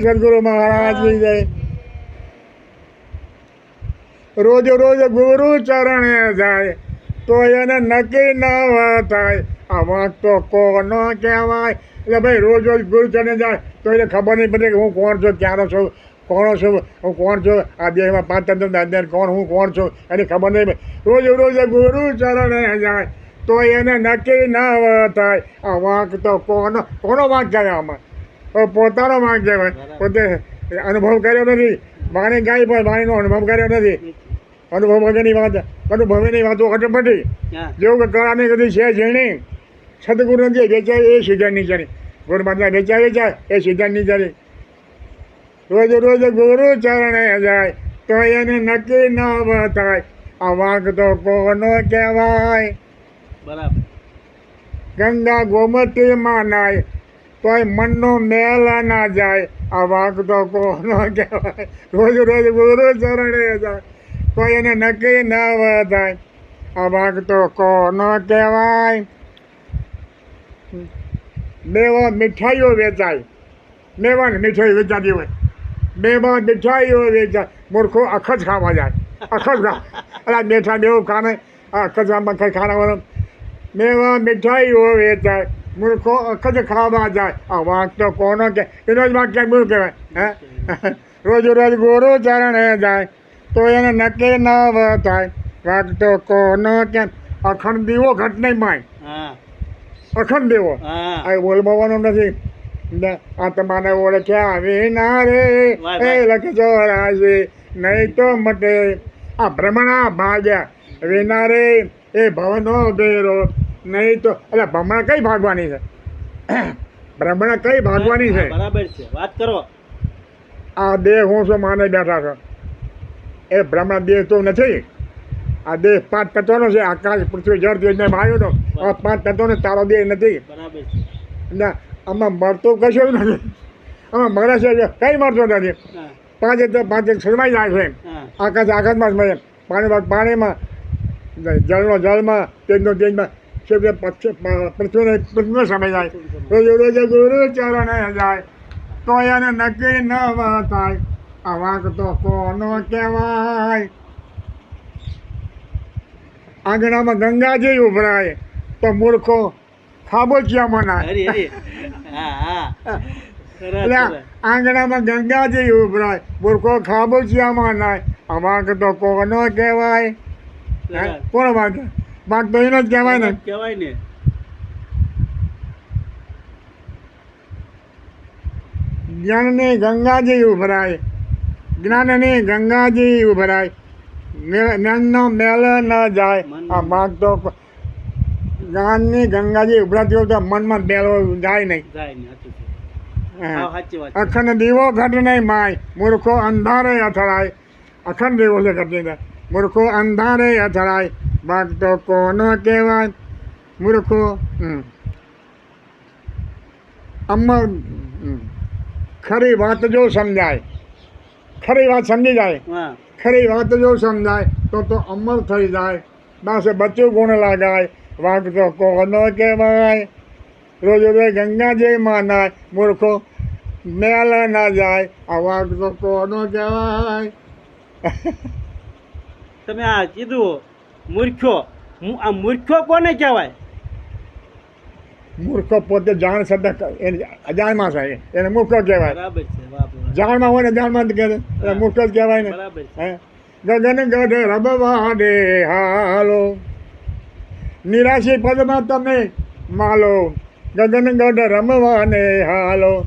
સદગુરુ મહારાજની જય. રોજ રોજ ગુરુ ચરણે જાય, તો એને નક્કી ન થાય. આમાં તો કોનો કહેવાય? એટલે ભાઈ, રોજ રોજ ગુરુ ચરણે જાય, તો એને ખબર નહીં પડે કે હું કોણ છું ક્યારો છું, કોણ છું, હું કોણ છું? આ દેહમાં પાંચ તંત્ર અંદર કોણ, હું કોણ છું? એની ખબર નહીં. રોજ રોજ ગુરુ ચરણે જાય, તો એને નક્કી ન થાય. આ વાંક તો કોનો કોનો વાંક કહેવાય આમાં? પોતાનો વાંક કહેવાય પોતે અનુભવ કર્યો નથી. વાણી ગાય પણ વાણીનો અનુભવ કર્યો નથી. અનુભવ વગરની વાત અનુભવીની વાતો અટપટી જેવું કે કળાની કદી છે ઝીણી. સદગુરુ જે વેચાય એ સીધા નીચાની ગુરુ માતા વેચાય વેચાય એ સીધા નીચાની રોજ રોજ ગુરુ ચરણે જાય તો એને નક્કી ન થાય આ વાંક તો કોનો કહેવાય? બરાબર. ગંગા ગોમતીમાં નાય. તોય મનનો મેલ ના જાય. આ વાંક તો કોનો કહેવાય? રોજ રોજ ગુરુ ચરણે જાય. તો એને નક્કી ન થાય આ વાંક તો કોનો કહેવાય? મેવા મીઠાઈઓ વેચાય. ને મીઠાઈ વેચાતી હોય. મેવા મીઠાઈઓ વેચાય. મૂર્ખો અખજ ખાવા જાય. અખજ ખા. મીઠા બેવું ખાને. આ અખજામાં કઈ ખાનાવાનો મેવા મીઠાઈઓ વેચાય. મૂર્ખો અખજ ખાવા જાય? આ વાંક તો કોનો કે એનો જ વાંક ક્યાંક બોલ કહેવાય? હે? રોજ રોજ ગુરુ ચરણે જાય તો એને નક્કી ન થાય વાંક તો કોનો કે અખંડ દીવો ઘટ નહીં માય. અખંડ દેવો? આ બોલવાનો નથી. ને આ તમારે ઓળખ્યા વિના રે. એ લખજો રાજે નહીં તો મટે. આ ભ્રમણા ભાગ્યા વિના રે. એ ભવનો બેરો નહીં તો એટલે ભમણા કઈ ભાગવાની છે? ભ્રમણા કઈ ભાગવાની છે? બરાબર છે. વાત કરો. આ દેહ હું શું માને બેઠા છો. એ ભ્રમણા દેહ તો નથી. આ દેહ પાંચ તત્વનો છે. આકાશ પૃથ્વી જળ તેજ ને તો આ પાંચ તત્વનો તારો દેહ નથી. બરાબર છે. ના આમાં મળતું કશું નથી. આમાં મળે છે કંઈ મળતો નથી. પાંચ તો પાંચ સલમાઈ જાય છે આકાશ આકાશમાં જ મળે પાણીમાં પાણીમાં જળનો જળમાં તેજનો તેજમાં પૃથ્વીને પૃથ્વીનો સમય જાય રોજ રોજ ગુરુ ચરણ જાય તો એને નક્કી ન થાય. આ વાંક તો કોનો કહેવાય? આંગણામાં ગંગાજી ઉભરાય તો મૂર્ખો ખાબોચિયા નાય હરી હરી. હા હા. સરસ એટલે આંગણામાં ગંગાજી ઉભરાય મૂર્ખો ખાબોચિયા મનાય. આ વાંક તો કોનો કહેવાય? કોણ. વાંક? તો એનો જ કહેવાય ને. કહેવાય ને. જ્ઞાનની ગંગાજી ઉભરાય. જ્ઞાનની ગંગાજી ઉભરાય. જ્ઞાનનો મેળ ન જાય. આ ભાગ તો જ્ઞાનની ગંગાજી ઉભરાતી હોય તો મનમાં બેલો જાય નહીં. જાય. અખંડ દીવો ઘટ નહીં માય. મૂર્ખો અંધારે અથડાય. અખંડ દીવો છે ઘટની મૂર્ખો અંધારે અથડાય ભક્તો તો કોનો કહેવાય? મૂર્ખો અમર ખરી વાત જો સમજાય ખરી વાત સમજી જાય હા. ખરી વાત જો સમજાય તો તો અમર થઈ જાય બસ બચ્ચું ગુણ લગાય વાગતો કોનો કહેવાય? રોજ રોજ ગંગાજી માનાય મૂર્ખો મેલ ના જાય આ વાગતો કોનો કહેવાય? તમે આ કીધું મૂર્ખ્યો આ મૂર્ખ્યો કોને કહેવાય? મૂર્ખો પોતે જાણ છતાં એને અજાણમાં છે એને મૂર્ખો કહેવાય. બરાબર છે. જાણમાં હોય ને જાણમાં કહે એટલે મૂર્ખ જ કહેવાય ને. બરાબર છે. ગગન ગઢ રબવા દે હાલો. નિરાશી પદમાં તમે માલો. ગગન ગઢ રમવાને હાલો.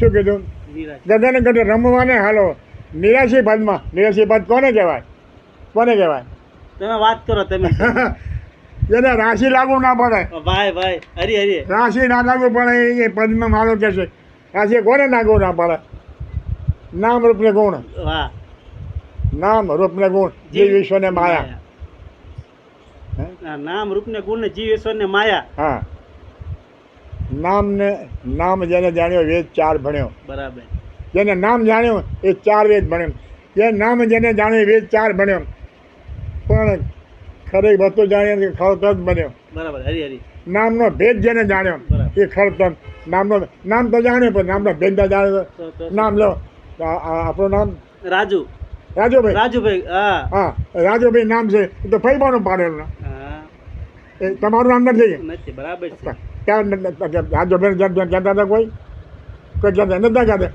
શું કીધું? નિરાશ. ગગન ગઢ રમવાને હાલો. નિરાશી પદમાં. નિરાશી પદ કોને કહેવાય? કોને કહેવાય? તમે વાત કરો તમે. એને રાશિ લાગુ ના પડે. ભાઈ ભાઈ હરી હરી. રાશિ ના લાગુ પડે એ પદમાં મારો કે છે. રાશિ કોને લાગુ ના પડે? નામ રૂપને ગુણ. નામ રૂપને ગુણ જે વિશ્વને માયા. નામ રૂપને ગુણ ને જીવ ઈશ્વરને માયા. હા. નામને નામ જેને જાણ્યો વેદ ચાર ભણ્યો. બરાબર. જેને નામ જાણ્યું એ ચાર વેદ ભણ્યો. જે નામ જેને જાણ્યું વેદ ચાર ભણ્યો. પણ ખરે વસ્તુ જાણીએ કે જ બન્યો. બરાબર હરી હરી. નામનો ભેદ જેને જાણ્યો એ ખરતન નામનો નામ તો જાણ્યો પણ નામનો ભેદ ના જાણે તો તો- તો- નામ લો. આપણું નામ? રાજુ. રાજુભાઈ. રાજુભાઈ હા. હા રાજુભાઈ નામ છે એ તો ફૈબાનું પાડેલું એ તમારું નામ નથી નથી બરાબર છે. ન- રાજુભાઈ કહેતા હતા કોઈ? કોઈ જતા નતા કહેતા?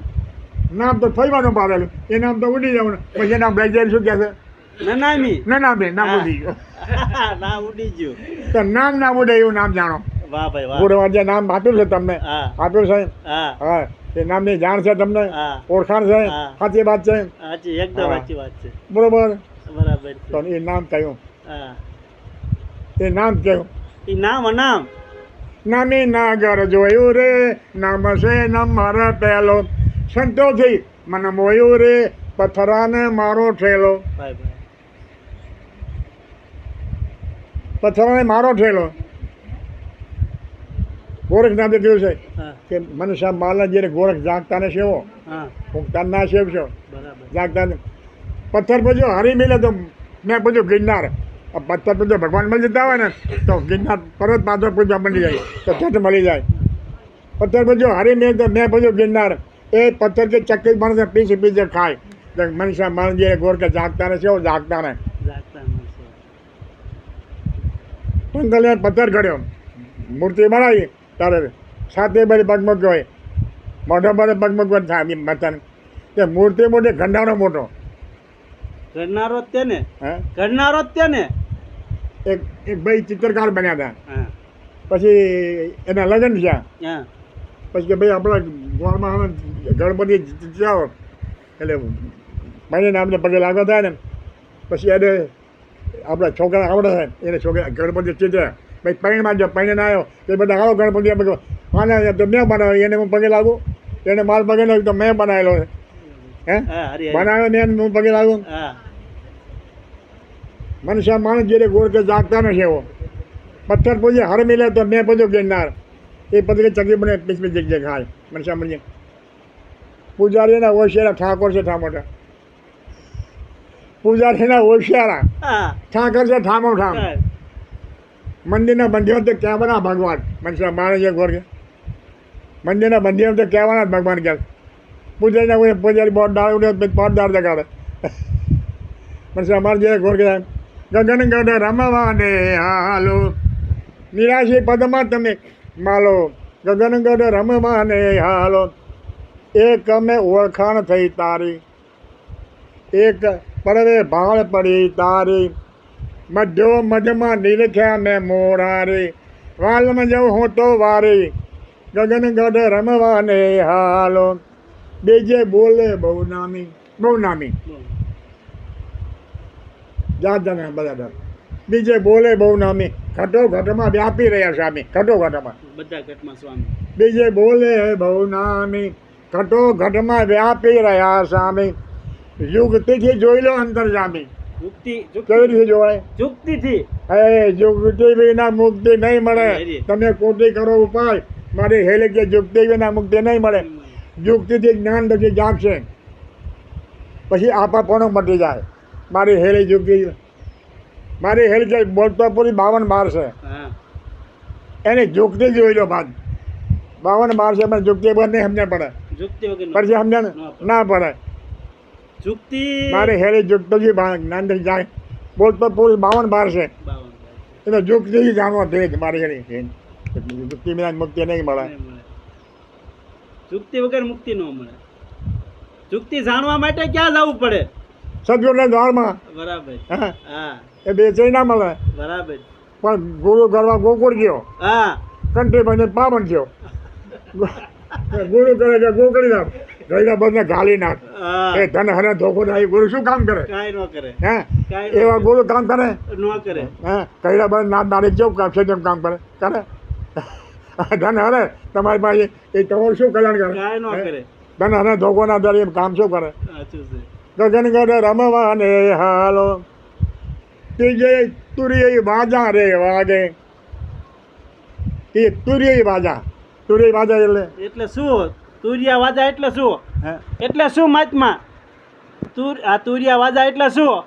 નામ તો ફૈબાનું પાડેલું. એ નામ તો ઉડી જવાનું. પછી નામ લઈ જાય શું કહે છે? નનામી. ના ના નામ ઉડી ગયું. ના ઉડી ગયું. તો નામ ના ઉડે એવું નામ જાણો. વાહ ભાઈ વાહ. પૂર્વ જે નામ આપ્યું છે તમને. આપ્યું છે? હા. હા. એ નામની જાણ છે તમને? ઓળખાણ છે? સાચી વાત છે? સાચી એકદમ. સાચી વાત છે. બરોબર? બરાબર તો એ નામ કયું? એ નામ કયું? એ નામ નામ નામી નાગર જોયું રે નામ છે નંબર પહેલો સંતોથી મને મોયું રે પથરાને મારો ઠેલો. ભાઈ ભાઈ. પથરાને મારો ઠેલો. ગોરખનાથે કહ્યું છે. કે મનુષ્ય માલના જ્યારે ગોરખ જાગતાને સેવો હા. ઊંઘતા ના સેવશો. જાગતા પથ્થર પછી હરી મિલે તો મેં પૂછ્યું ગિરનાર. આ પથ્થર પછી ભગવાન મળી જતા હોય ને તો ગિરનાર પર્વત પાછળ પૂજા મળી જાય તો ચટ મળી જાય. પથ્થર પછી હરી મિલે તો મેં પૂછ્યું ગિરનાર એ પથ્થર કે ચક્કી માણસે પીસી પીસે ખાય મનુષ્ય માણસ જે ગોરખે જાગતા ને સેવો જાગતા ને જાગતા માણસો પંકલે પથ્થર ઘડ્યો મૂર્તિ બનાવી તારે સાતે બધી પગમગ હોય. મોઢો બધે પગમગ થાય મથન તે મૂર્તિ મોટી ઘંટાનો મોટો. ઘડનારો જ તે ને? હે? ઘડનારો જ તે ને? એક એક ભાઈ ચિત્રકાર બન્યા હતા પછી એના લગ્ન થયા. પછી કે ભાઈ આપણા ગોળમાં ગણપતિ જાઓ એટલે ભાઈને આપણે પગે લાગવા થાય ને. પછી એને આપણા છોકરા આવડે છે. એને છોકરા ગણપતિ ચિત્ર ભાઈ પૈણમાં જો પૈણ ના આવ્યો તો એ બધા આવો ગણપતિ આપણે તો મેં બનાવ્યો એને હું પગે લાગુ? એને માલ પગે લાગ્યું તો મેં બનાવેલો છે. હે. બનાવ્યો ને એને હું પગે લાગુ? મનુષ્ય માણસ જે ગોળ કે જાગતા નથી એવો. પથ્થર પૂજે હર મિલે તો મેં પૂજો ગિરનાર. એ પથ્થર ચકી બને પીસ પીસ જગ્યા ખાય. મનુષ્ય મળી પૂજારીના છે ઠાકોર છે ઠામોટા. પૂજારીના હોશિયારા હા. ઠાકર છે ઠામો. ઠામ. મંદિરના બંધ્યો તો કહેવાના ભગવાન. મનસા માણસ એક કે? મંદિરના બંધ્યો તો કહેવાના જ ભગવાન કે. પૂજારીના કોઈ પૂજારી બોટ દાળ ઉડે બોટ દાળ દગાડે મનસા માણસ જે ગોળ કે? ગગન ગઢ રમવાને હાલો. નિરાશી પદમાં તમે માલો. ગગન ગઢ રમવાને હાલો. એક અમે ઓળખાણ થઈ તારી. એક પડવે ભાળ પડી તારી. મધ્યો મધમાં નિરખ્યા મેં મોરારી. વાલમાં જઉં હું તો વારી. ગગન ગઢ રમવાને હાલો. બીજે બોલે બહુ નામી બહુ નામી જાત જાત બધા બીજે બોલે બહુ નામી ઘટો ઘટમાં વ્યાપી રહ્યા સ્વામી. ઘટો ઘટમાં. બધા ઘટમાં સ્વામી. બીજે બોલે બહુ નામી ઘટો ઘટમાં વ્યાપી રહ્યા સ્વામી. યુગતિથી જોઈ લો અંતરજામી કેવી રીતે જોવાય? યુક્તિથી. હે યુક્તિ વિના મુક્તિ નહીં મળે. તમે કોટી કરો ઉપાય. મારી હેલે કે યુક્તિ વિના મુક્તિ નહીં મળે. યુક્તિથી જ્ઞાન પછી જાગશે. પછી આપાપણો મટી જાય. મારી હેલી યુક્તિ મારી હેલ કે બોલતો પૂરી બાવન બાર છે. એને યુક્તિ જોઈ લો બાદ. બાવન બાર છે પણ યુક્તિ પર નહીં સમજણ પડે. પછી સમજણ ના પડે. યુક્તિ મારે હેરે યુક્તિ જ્ઞાન જાય. બોલ બોલતો પૂરી બાવન બાર છે. એટલે તો યુક્તિ જાણવા ભેદ મારી હેલી યુક્તિ વિના મુક્તિ નહીં મળે. ચુક્તિ વગર મુક્તિ ન મળે. ચુક્તિ જાણવા માટે ક્યાં જવું પડે? સદગુરુના દ્વારમાં. બરાબર. હા. એ બેચઈ ના મળે. બરાબર. પણ ગુરુ ઘરમાં ગોકુળ ગયો. હા. કંઠી બને પાવન થયો. ગુરુ કરે કે ગોકળી નાખ ગયડા બધને ગાલી નાખ. એ ધન હને ધોકો થાય ગુરુ શું કામ કરે? કાંઈ ન કરે. હે? એવા ગુરુ કામ કરે? ન કરે. હે? બધે કામ છે કામ કરે? કરે? ધન હરે તમારી પાસે એ તમારું શું કલ્યાણ કાંઈ ન કરે. ધન હરે ધોકો ના દર એમ કામ શું કરે? ગગન ગઢ રમવાને હાલો. ત્રીજે તુરી વાજા રે વાગે. એ તુરી બાજા તુરી બાજા એટલે? એટલે શું તુરિયા વાજા એટલે શું? એટલે શું મહાત્મા તુર આ તુરિયા વાજા એટલે શું?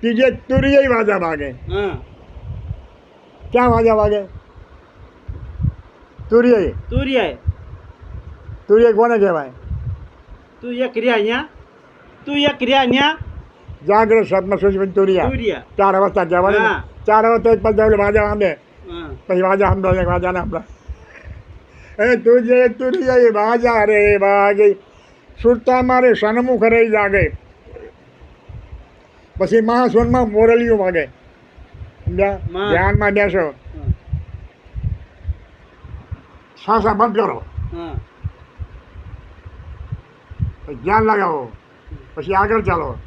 ત્રીજે તુરિયા વાજા વાગે. હા. ક્યાં વાજા વાગે? તુરિયા તુરિયા તુરિયા કોને કહેવાય? તું એક રહ્યા અહીંયા. તું એક રહ્યા અહીંયા. જાગ્રત સપના સુજી તુરિયા? તુરિયા. ચાર અવસ્થા જવાની. ચાર અવસ્થા પછી વાજા સાંભળે હા. પછી વાજા સાંભળો એક વાજા ના સાંભળે. એ તુજે તુરિયા બાજા રે વાગે સુરતા મારે સન્મુખ રહી જાગે. પછી મહાસોનમાં મોરલિયું વાગે. ધ્યાનમાં બેસો. સાસા શ્વાસા બંધ કરો. ધ્યાન લગાવો. પછી આગળ ચાલો.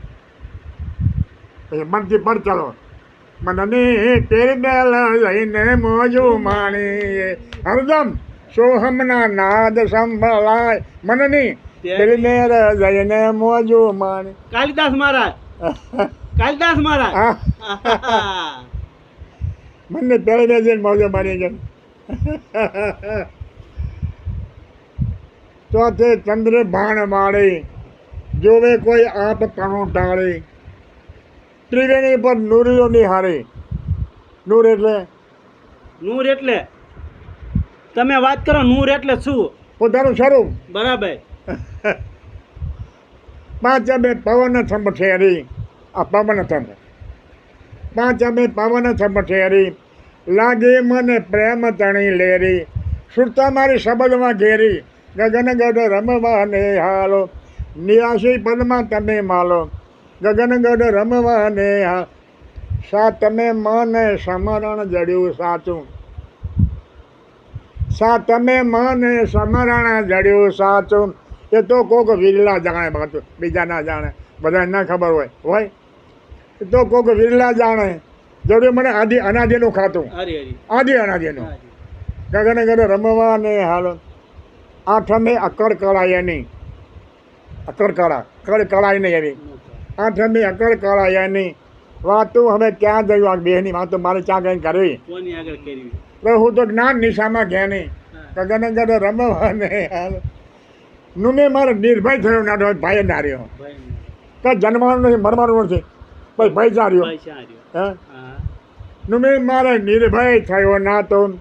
પછી મનથી પર ચાલો. મનની તેર બેલ લઈને મોજું માણી હરદમ. સોહમના નાદ સંભળાય. મનની દિલને હૃદયને મોજો મોજું કાલિદાસ મહારાજ. કાલિદાસ મહારાજ. મને મેર જઈને મોજો માણી છે ચોથે ચંદ્ર ભાણ માળે. જોવે કોઈ આપ તણું ટાળે. ત્રિવેણી પર નૂરીઓ નિહારે નૂર એટલે? નૂર એટલે તમે વાત કરો નૂર એટલે શું? પોતાનું સ્વરૂપ બરાબર. પાંચ અમે પવન થંભ ઠેરી આ પવન થંભ. પાંચ અમે પવન થંભ ઠેરી લાગે મને પ્રેમ તણી લેરી. સુરતા મારી શબ્દમાં ઘેરી. ગગન ગઢ રમવા ને હાલો. નિરાશી પદમાં તમે માલો. ગગન ગઢ રમવા ને હા. સા તમે મને સમરણ જડ્યું સાચું. સા તમે મને સમરણ જડ્યું સાચું? એ તો કોક વિરલા જાણે બાતું બીજા ના જાણે. બધા ના ખબર હોય હોય? એ તો કોક વિરલા જાણે. જરૂર મને આદિ અનાદિનું ખાતું. આદિ અનાદિનું. ગગને ગગને રમવા ને હાલ. આઠમે અકળ કળાય એની અકળ કળા કળ કળાય નહીં એવી. આઠમે અકળ કળાય નહીં. વાતું હવે ક્યાં જયું? આ બેની વાતો મારે ક્યાં કંઈ કરવી? કોની આગળ કરવી? હું તો જ્ઞાન નિશામાં જ્ઞાની. ગગન ગગન રમવા ને હાલો મેં મારે નિર્ભય થયો ના તો ભાઈ ના રહ્યો. તો જન્મવાનું નથી મરવાનું નથી ભાઈ ભાઈ જા રહ્યો. હે? નું મેં મારે નિર્ભય થયો ના તો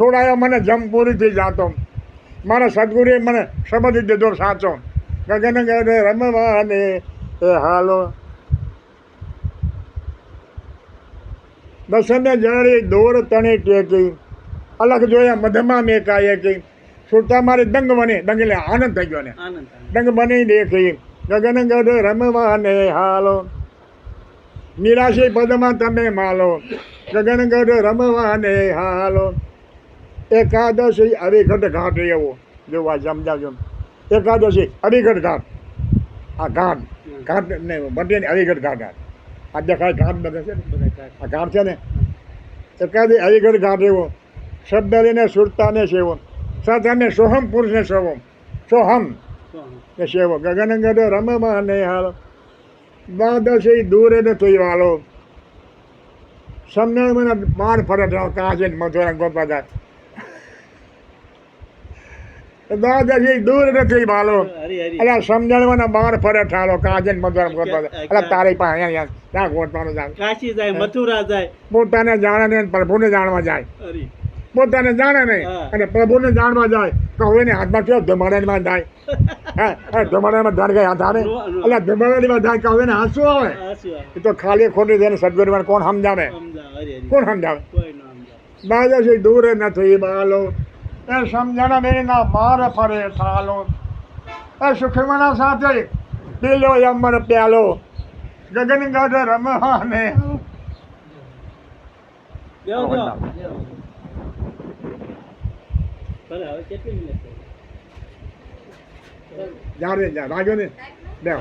છોડાયો મને જમ પૂરીથી જાતો. મારા સદગુરુએ મને સમજી દીધો સાચો. ગગન ગગન રમવા ને એ હાલો. દસમે જળી દોર તણે ટેકી અલગ જોયા મધમાં મેકાય કે સુરતા મારે દંગ બને દંગ એટલે આનંદ થઈ ગયો ને. આનંદ. બની દેખી. ગગન ગઢ રમવા ને હાલો. નિરાશી પદમાં તમે માલો. ગગન ગઢ રમવા ને હાલો. એકાદશી અવિઘટ ઘાટ એવો. જોવા સમજાવજો. એકાદશી અવિઘટ ઘાટ. આ ઘાટ. ઘાટ ને બને અવિઘટ ઘાટ. આ. દેખાય ઘાટ બધે છે ને. આ ઘાટ છે ને? એકાદી અવિઘટ ઘાટ એવો શબ્દ લઈને સુરતાને સેવો. સાથે સોહમ પુરુષને સેવો. સોહમ ને સેવો. ગગન ગઢ રમવા ને હાલો. દ્વાદશી દૂર થઈ વાલો. સમજણ મને બાર ફરજ કાજે મથુરા ગોપા જાય દ્વાદશી દૂર નથી હરી એટલે સમજણ મને બાર ફરે ઠાલો કાજે મધુરામ ગોપા એટલે તારી પાસે અહીંયા. ત્યાં ગોતવાનું જાય કાશી જાય મથુરા જાય. પોતાને જાણે નહીં પ્રભુને જાણવા જાય. પોતાને જાણે નહીં અને પ્રભુને જાણવા જાય. તો એને હાથમાં કયો ધમાડામાં જાય? હે ધમાડામાં ધાર ગયા હાથ આવે. એટલે ધમાડામાં જાય કે હવે એને હાથ શું આવે? એ તો ખાલી ખોટી થઈને સદગુરુમાં કોણ સમજાવે? કોણ સમજાવે? છે દૂર નથી બાલો. એ સમજણ બેના માર ફરે થાલો. એ સુખમણા સાથે પીલો અમર પ્યાલો. ગગન ગઢ રમવાને? જ્યારે જા વાગ્યો ને. બે.